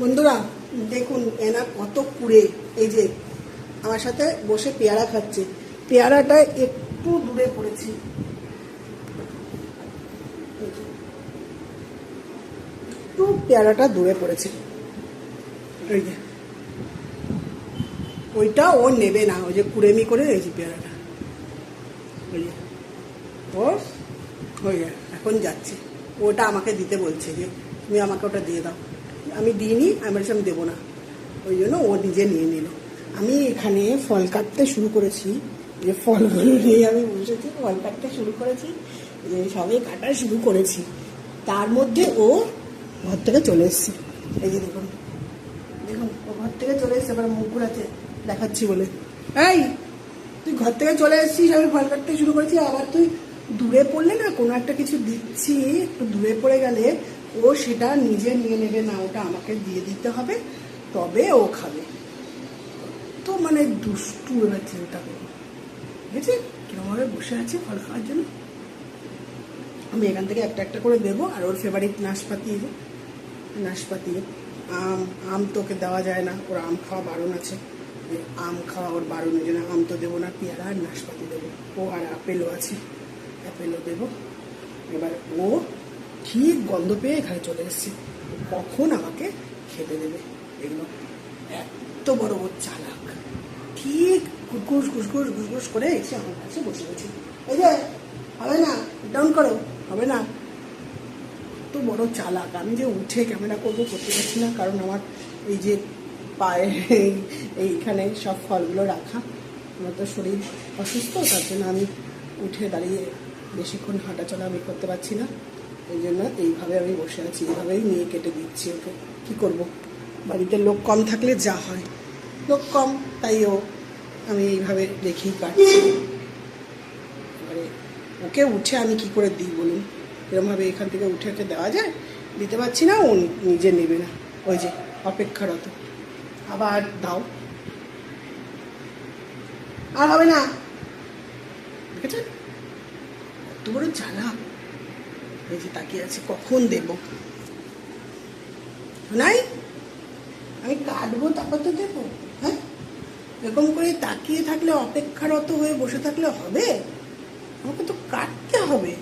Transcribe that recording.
বন্ধুরা, দেখুন এনা কত কুড়ে। এই যে, আমার সাথে বসে পেয়ারা খাচ্ছে। পেয়ারাটা একটু দূরে পড়েছি। একটু পেয়ারাটা দূরে পড়েছে। ওই যে, ওইটা ও নেবে না, ওই যে কুড়েমি করে রয়েছে পেয়ারাটা। ওই যে, ও হয়ে এখন যাচ্ছে। ওটা আমাকে দিতে বলছে যে, তুমি আমাকে ওটা দিয়ে দাও। আমি দিইনি, আমি বলছি আমি দেবো না। ওই জন্য ও নিজে নিয়ে নিল। আমি এখানে ফল কাটতে শুরু করেছি, যে ফলগুলো নিয়ে আমি বসেছি, ফল কাটতে শুরু করেছি, যে সবে কাটা শুরু করেছি। তার মধ্যে ও ঘর থেকে চলে এসছে। এই যে দেখুন দেখুন, ও ঘর থেকে চলে এসছে, এবার মুখ ঘুরাচ্ছে দেখাচ্ছি বলে। এই, তুই ঘর থেকে চলে এসেছিস, আমি ফল কাটতে শুরু করেছি, আবার তুই দূরে পড়লে না কোনো একটা কিছু দিচ্ছি, একটু দূরে পড়ে গেলে ও সেটা নিজে নিয়ে নেবে না, ওটা আমাকে দিয়ে দিতে হবে, তবে ও খাবে। তো মানে দুষ্টু এবার চিন্তা করব বুঝেছি? কিরমভাবে বসে আছে ফল খাওয়ার জন্য। আমি এখান থেকে একটা একটা করে দেবো, আর ওর ফেভারিট নাশপাতি নাশপাতি আম আম তোকে দেওয়া যায় না, ওর আম খাওয়া বারণ আছে। আম খাওয়া ওর বারণ ওই জন্য আম তো দেবো না, পেয়ারা আর নাশপাতি দেবো। ও আর আপেলও আছে, আপেলও দেবো। এবার ও ঠিক গন্ধ পেয়ে এখানে চলে এসেছি? কখন আমাকে খেতে দেবে? এগুলো এত বড় ও চালাক। ঠিক ঘুসঘুস ঘুসঘুস ঘুসঘুস করে এসে আমার কাছে বসে গেছে এই যে, হবে না? ডাউন করো, হবে না? এত বড় চালাক। আমি যে উঠে ক্যামেরা করব করতে পারছি না, কারণ আমার এই যে পায়ে এই- এইখানে সব ফলগুলো রাখা। আমার তো শরীর অসুস্থ, তার জন্য আমি উঠে দাঁড়িয়ে বেশিক্ষণ হাঁটাচলা আমি করতে পারছি না। এই জন্য এইভাবে আমি বসে আছি, এইভাবেই নিয়ে কেটে দিচ্ছি ওকে। কি করব? বাড়িতে লোক কম থাকলে যা হয়। লোক কম, তাই ও, আমি এইভাবে রেখেই কাটছি। এবারে ওকে উঠে আমি কি করে দিই বলুন? এরমভাবে এখান থেকে উঠে ওকে দেওয়া যায়? দিতে পারছি না, ও নিজে নেবে না। ওই যে, অপেক্ষারত। আবার দাও। আর হবে না। দেখেছেন? কত বড় জ্বালা। এই যে তাকিয়ে আছে, কখন দেব? নাই? আমি কাটবো, তারপর তো দেবো হ্যাঁ? এরকম করে তাকিয়ে থাকলে, অপেক্ষারত হয়ে বসে থাকলে হবে? আমাকে তো কাটতে হবে।